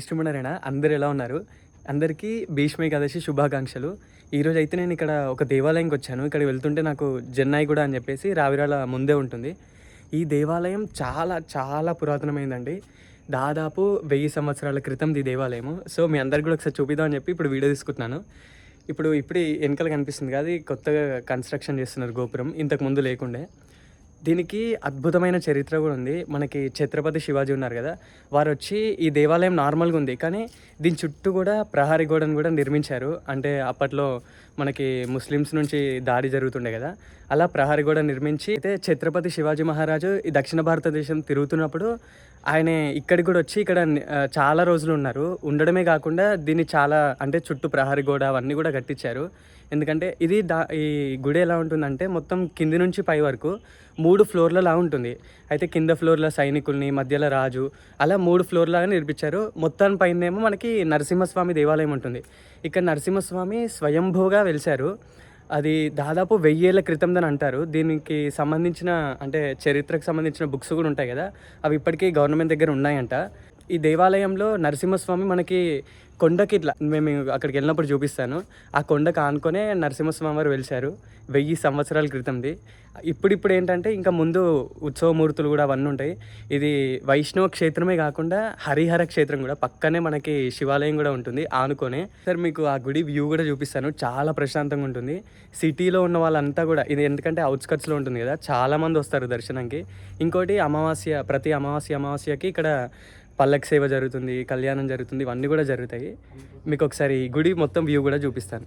ఇష్టమన్నారేనా అందరు ఎలా ఉన్నారు? అందరికీ భీష్మ ఏకాదశి శుభాకాంక్షలు. ఈరోజు అయితే నేను ఇక్కడ ఒక దేవాలయంకి వచ్చాను. ఇక్కడ వెళ్తుంటే నాకు జెన్నై కూడా అని చెప్పేసి రావిరాల ముందే ఉంటుంది. ఈ దేవాలయం చాలా చాలా పురాతనమైందండి. దాదాపు వెయ్యి సంవత్సరాల క్రితం ఈ దేవాలయము. సో మీ అందరికి కూడా ఒకసారి చూపిద్దాం అని చెప్పి ఇప్పుడు వీడియో తీసుకుంటున్నాను. ఇప్పుడు ఇప్పుడు వెనకాల కనిపిస్తుంది కదా కొత్తగా కన్స్ట్రక్షన్ చేస్తున్నారు గోపురం. ఇంతకు ముందు లేకుండే. దీనికి అద్భుతమైన చరిత్ర కూడా ఉంది. మనకి ఛత్రపతి శివాజీ ఉన్నారు కదా వారు వచ్చి ఈ దేవాలయం నార్మల్గా ఉంది. కానీ దీని చుట్టూ కూడా ప్రహారీ గోడను కూడా నిర్మించారు. అంటే అప్పట్లో మనకి ముస్లిమ్స్ నుంచి దాడి జరుగుతుండే కదా అలా ప్రహారీ గోడ నిర్మించి అయితే ఛత్రపతి శివాజీ మహారాజు ఈ దక్షిణ భారతదేశం తిరుగుతున్నప్పుడు ఆయన ఇక్కడికి కూడా వచ్చి ఇక్కడ చాలా రోజులు ఉన్నారు. ఉండడమే కాకుండా దీన్ని చాలా అంటే చుట్టూ ప్రహరీ గోడ అవన్నీ కూడా కట్టించారు. ఎందుకంటే ఇది దా ఈ గుడి ఎలా ఉంటుందంటే మొత్తం కింది నుంచి పై వరకు మూడు ఫ్లోర్లలా ఉంటుంది. అయితే కింద ఫ్లోర్ల సైనికుల్ని మధ్యలో రాజు అలా మూడు ఫ్లోర్లాగా నిర్మించారు. మొత్తం పైన ఏమో మనకి నరసింహస్వామి దేవాలయం ఉంటుంది. ఇక్కడ నరసింహస్వామి స్వయంభూగా వెలిశారు. అది దాదాపు వెయ్యేళ్ళ క్రితందని అంటారు. దీనికి సంబంధించిన అంటే చరిత్రకు సంబంధించిన బుక్స్ కూడా ఉంటాయి కదా. అవి ఇప్పటికీ గవర్నమెంట్ దగ్గర ఉన్నాయంట. ఈ దేవాలయంలో నరసింహస్వామి మనకి కొండకి ఇట్లా మేము అక్కడికి వెళ్ళినప్పుడు చూపిస్తాను. ఆ కొండకు ఆనుకొనే నరసింహస్వామి వారు వెలిశారు వెయ్యి సంవత్సరాల క్రితంది. ఇప్పుడిప్పుడు ఏంటంటే ఇంకా ముందు ఉత్సవమూర్తులు కూడా అవన్నీ ఉంటాయి. ఇది వైష్ణవ క్షేత్రమే కాకుండా హరిహర క్షేత్రం కూడా పక్కనే మనకి శివాలయం కూడా ఉంటుంది ఆనుకొనే. సార్ మీకు ఆ గుడి వ్యూ కూడా చూపిస్తాను చాలా ప్రశాంతంగా ఉంటుంది. సిటీలో ఉన్న వాళ్ళంతా కూడా ఇది ఎందుకంటే అవుట్స్కట్స్లో ఉంటుంది కదా చాలామంది వస్తారు దర్శనంకి. ఇంకోటి అమావాస్య ప్రతి అమావాస్య అమావాస్యకి ఇక్కడ పల్లక్ సేవ జరుగుతుంది కళ్యాణం జరుగుతుంది ఇవన్నీ కూడా జరుగుతాయి. మీకు ఒకసారి గుడి మొత్తం వ్యూ కూడా చూపిస్తాను.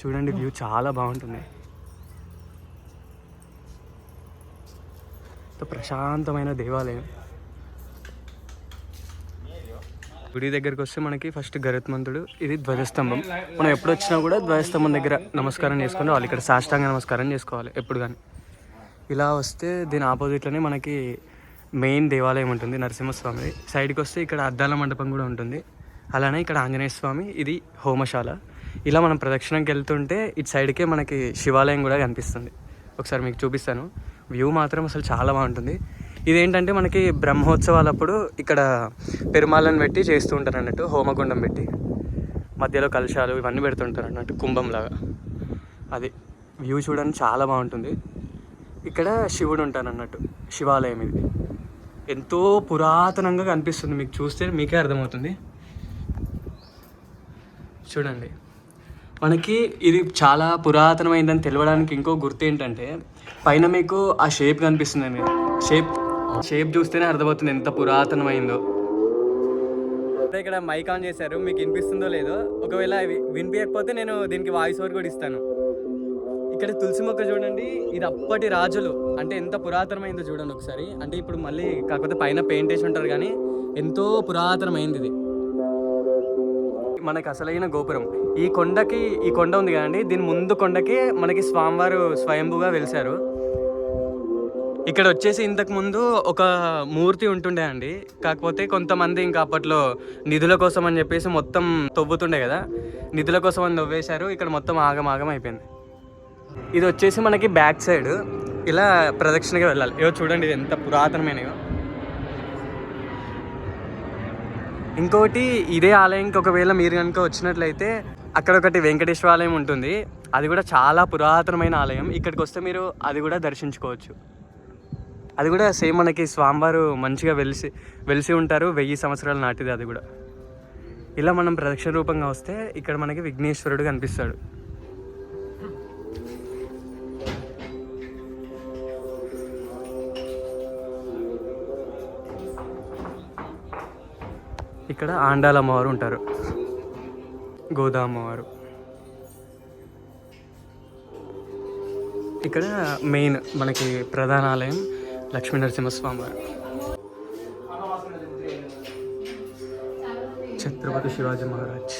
చూడండి వ్యూ చాలా బాగుంటుంది. ప్రశాంతమైన దేవాలయం. గుడి దగ్గరికి వస్తే మనకి ఫస్ట్ గరుత్మంతుడు ఇది ధ్వజస్తంభం. మనం ఎప్పుడు వచ్చినా కూడా ధ్వజస్తంభం దగ్గర నమస్కారం చేసుకుని వాళ్ళు ఇక్కడ సాష్టాంగ నమస్కారం చేసుకోవాలి ఎప్పుడు కానీ ఇలా వస్తే దీని ఆపోజిట్లోనే మనకి మెయిన్ దేవాలయం ఉంటుంది నరసింహస్వామి సైడ్కి వస్తే ఇక్కడ అద్దాల మండపం కూడా ఉంటుంది. అలానే ఇక్కడ ఆంజనేయ స్వామి ఇది హోమశాల. ఇలా మనం ప్రదక్షిణకి వెళ్తుంటే ఇటు సైడ్కే మనకి శివాలయం కూడా కనిపిస్తుంది. ఒకసారి మీకు చూపిస్తాను. వ్యూ మాత్రం అసలు చాలా బాగుంటుంది. ఇదేంటంటే మనకి బ్రహ్మోత్సవాలప్పుడు ఇక్కడ పెరుమాలను పెట్టి చేస్తూ ఉంటారు అన్నట్టు హోమగుండం పెట్టి. మధ్యలో కలశాలు ఇవన్నీ పెడుతుంటారు అన్నట్టు కుంభంలాగా. అది వ్యూ చూడడానికి చాలా బాగుంటుంది. ఇక్కడ శివుడు ఉంటాను అన్నట్టు శివాలయం ఇది. ఎంతో పురాతనంగా కనిపిస్తుంది. మీకు చూస్తే మీకే అర్థమవుతుంది. చూడండి. మనకి ఇది చాలా పురాతనమైందని తెలవడానికి ఇంకో గుర్తు ఏంటంటే పైన మీకు ఆ షేప్ కనిపిస్తుంది షేప్ షేప్ చూస్తేనే అర్థమవుతుంది ఎంత పురాతనమైందో. ఇక్కడ మైక్ ఆన్ చేశారు మీకు వినిపిస్తుందో లేదో. ఒకవేళ వినిపించకపోతే నేను దీనికి వాయిస్ ఓవర్ కూడా ఇస్తాను. ఇక్కడ తులసి మొక్క చూడండి ఇది అప్పటి రాజులు. అంటే ఎంత పురాతనమైందో చూడండి ఒకసారి. అంటే ఇప్పుడు మళ్ళీ కాకపోతే పైన పెయింట్ వేసి ఉంటారు కానీ ఎంతో పురాతనమైంది ఇది. మనకి అసలైన గోపురం. ఈ కొండకి ఈ కొండ ఉంది కదండి దీని ముందు కొండకి మనకి స్వామివారు స్వయంభుగా వెలిశారు. ఇక్కడ వచ్చేసి ఇంతకు ముందు ఒక మూర్తి ఉంటుండే అండి. కాకపోతే కొంతమంది ఇంకా అప్పట్లో నిధుల కోసం అని చెప్పేసి మొత్తం తవ్వుతుండే కదా. నిధుల కోసం అని తవ్వేశారు. ఇక్కడ మొత్తం ఆగం ఆగం అయిపోయింది. ఇది వచ్చేసి మనకి బ్యాక్ సైడ్. ఇలా ప్రదక్షిణగా వెళ్ళాలి. ఏవో చూడండి ఇది ఎంత పురాతనమైనయో. ఇంకోటి ఇదే ఆలయంకి ఒకవేళ మీరు కనుక వచ్చినట్లయితే అక్కడ ఒకటి వెంకటేశ్వర ఆలయం ఉంటుంది. అది కూడా చాలా పురాతనమైన ఆలయం. ఇక్కడికి వస్తే మీరు అది కూడా దర్శించుకోవచ్చు. అది కూడా సేమ్ మనకి స్వామివారు మంచిగా వెలిసి వెలిసి ఉంటారు. వెయ్యి సంవత్సరాల నాటిది అది కూడా. ఇలా మనం ప్రదక్షిణ రూపంగా వస్తే ఇక్కడ మనకి విఘ్నేశ్వరుడు కనిపిస్తాడు. ఇక్కడ ఆండాల అమ్మవారు ఉంటారు. గోదా అమ్మవారు. ఇక్కడ మెయిన్ మనకి ప్రధాన ఆలయం లక్ష్మీ నరసింహస్వామి వారు. ఛత్రపతి శివాజీ మహారాజ్.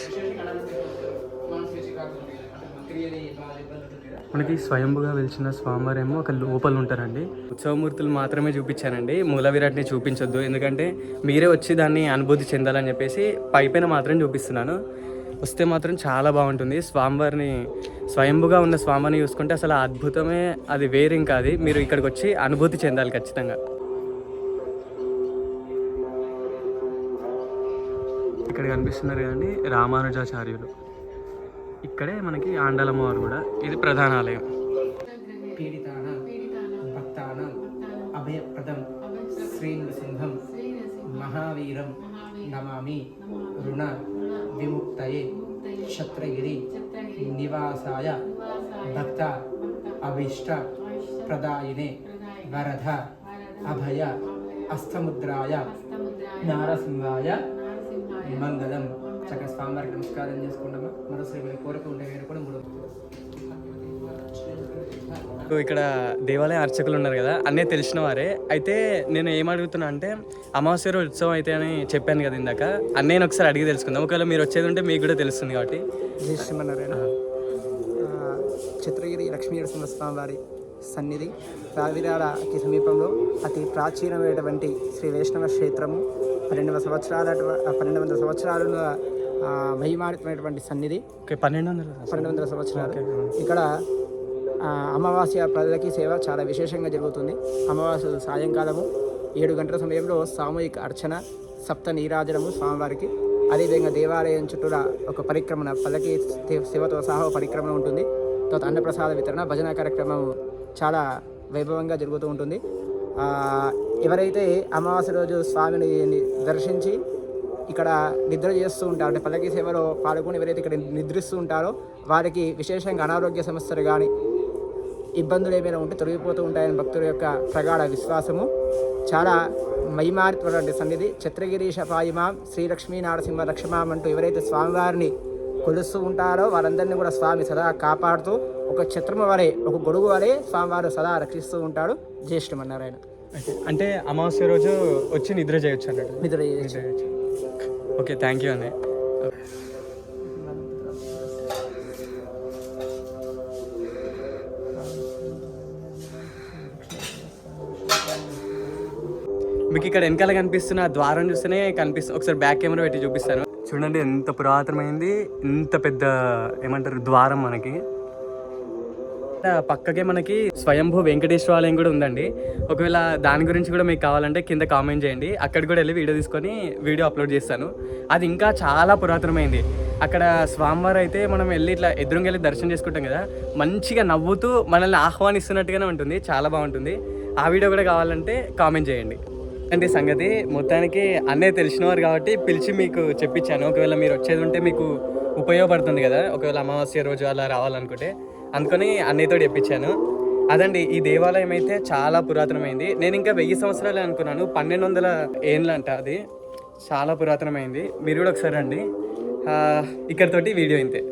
మనకి స్వయంభుగా వెలిచిన స్వామివారు ఏమో ఒక లోపల ఉంటారండి. ఉత్సవమూర్తులు మాత్రమే చూపించానండి మూల విరాట్ని చూపించొద్దు. ఎందుకంటే మీరే వచ్చి దాన్ని అనుభూతి చెందాలని చెప్పేసి పైపైన మాత్రం చూపిస్తున్నాను. వస్తే మాత్రం చాలా బాగుంటుంది. స్వామివారిని స్వయంభుగా ఉన్న స్వామిని చూసుకుంటే అసలు ఆ అద్భుతమే అది వేరే ఇంకా అది మీరు ఇక్కడికి వచ్చి అనుభూతి చెందాలి ఖచ్చితంగా. ఇక్కడ కనిపిస్తున్నారు కదండి రామానుజాచార్యులు. ఇక్కడే మనకి ఆండలమ్మవారు కూడా ఇది ప్రధాన ఆలయం పీడితానాం భక్తానాం అభయప్రదం శ్రీనృసింహం మహావీరం నమామి రుణ విముక్తయే క్షత్రగిరి నివాసాయ భక్త అభీష్ట ప్రదాయినే వరద అభయ అస్తముద్రాయ నారసింహాయ మంగళం చక్కగా స్వామివారికి నమస్కారం చేసుకుంటామా మరోసారి మీ కోరిక మీరు కూడా మూడు ఇక్కడ దేవాలయ అర్చకులు ఉన్నారు కదా అన్నీ తెలిసిన వారే. అయితే నేను ఏం అడుగుతున్నా అంటే అమావాస్య రోజు ఉత్సవం అయితే అని చెప్పాను కదా ఇందాక. అన్నయ్యని ఒకసారి అడిగి తెలుసుకుందాం. ఒకవేళ మీరు వచ్చేది ఉంటే మీకు కూడా తెలుస్తుంది కాబట్టి. శ్రీమన్నారాయణ. చిత్రగిరి లక్ష్మీ నరసింహస్వామి వారి సన్నిధి రావిరాలకి సమీపంలో అతి ప్రాచీనమైనటువంటి శ్రీ వైష్ణవ క్షేత్రము పన్నెండు సంవత్సరాల పన్నెండు వందల సంవత్సరాలు మహిమానితమైనటువంటి సన్నిధి. పన్నెండు వందలు పన్నెండు వందల సంవత్సరాలు. ఇక్కడ అమావాస్య ప్రజలకి సేవ చాలా విశేషంగా జరుగుతుంది. అమావాస్య సాయంకాలము ఏడు గంటల సమయంలో సామూహిక అర్చన సప్త నీరాజనము స్వామివారికి. అదేవిధంగా దేవాలయం చుట్టూరా ఒక పరిక్రమణ పల్లకి శివతో సహా పరిక్రమణ ఉంటుంది. తర్వాత అన్నప్రసాద వితరణ భజన కార్యక్రమం చాలా వైభవంగా జరుగుతూ ఉంటుంది. ఎవరైతే అమావాస్య రోజు స్వామిని దర్శించి ఇక్కడ నిద్ర చేస్తూ ఉంటారు అంటే పల్లకి సేవలో పాల్గొని ఎవరైతే ఇక్కడ నిద్రిస్తూ ఉంటారో వారికి విశేషంగా అనారోగ్య సమస్యలు కానీ ఇబ్బందులు ఏమైనా ఉంటే తొలగిపోతూ ఉంటాయని భక్తుల యొక్క ప్రగాఢ విశ్వాసము. చాలా మహిమారితమైనటువంటి సన్నిధి. చిత్రగిరీశ పాయిమాం శ్రీలక్ష్మీ నారసింహ రక్షమాం అంటూ ఎవరైతే స్వామివారిని కొలుస్తూ ఉంటారో వారందరినీ కూడా స్వామి సదా కాపాడుతూ ఒక చిత్రము వలె ఒక గొడుగు వలె స్వామివారు సదా రక్షిస్తూ ఉంటాడు. జ్యేష్ఠమన్నారు ఆయన ఓకే. అంటే అమావాస్య రోజు వచ్చి నిద్ర చేయొచ్చు అన్నట్టు. నిద్ర చేయొచ్చు. ఓకే థ్యాంక్ యూ అన్నయ్య. మీకు ఇక్కడ వెనకాల కనిపిస్తున్న ద్వారం చూస్తేనే కనిపిస్తుంది ఒకసారి బ్యాక్ కెమెరా పెట్టి చూపిస్తాను. చూడండి ఎంత పురాతనమైంది ఇంత పెద్ద ఏమంటారు ద్వారం మనకి. పక్కకే మనకి స్వయంభూ వెంకటేశ్వర ఆలయం కూడా ఉందండి. ఒకవేళ దాని గురించి కూడా మీకు కావాలంటే కింద కామెంట్ చేయండి. అక్కడికి కూడా వెళ్ళి వీడియో తీసుకొని వీడియో అప్లోడ్ చేస్తాను. అది ఇంకా చాలా పురాతనమైంది. అక్కడ స్వామివారు అయితే మనం వెళ్ళి ఇట్లా ఎదురుగా వెళ్ళి దర్శనం చేసుకుంటాం కదా మంచిగా నవ్వుతూ మనల్ని ఆహ్వానిస్తున్నట్టుగానే ఉంటుంది. చాలా బాగుంటుంది. ఆ వీడియో కూడా కావాలంటే కామెంట్ చేయండి. అంటే సంగతి. మొత్తానికి అన్నయ్య తెలిసినవారు కాబట్టి పిలిచి మీకు చెప్పించాను. ఒకవేళ మీరు వచ్చేది ఉంటే మీకు ఉపయోగపడుతుంది కదా. ఒకవేళ అమావాస్య రోజు అలా రావాలనుకుంటే అందుకని అన్నయ్యతో చెప్పించాను. అదండి ఈ దేవాలయం అయితే చాలా పురాతనమైంది. నేను ఇంకా వెయ్యి సంవత్సరాలు అనుకున్నాను. పన్నెండు వందల ఏండ్లంట అది. చాలా పురాతనమైంది. మీరు కూడా ఒకసారి రండి. ఆ, ఇక్కడితోటి వీడియో ఇంతే.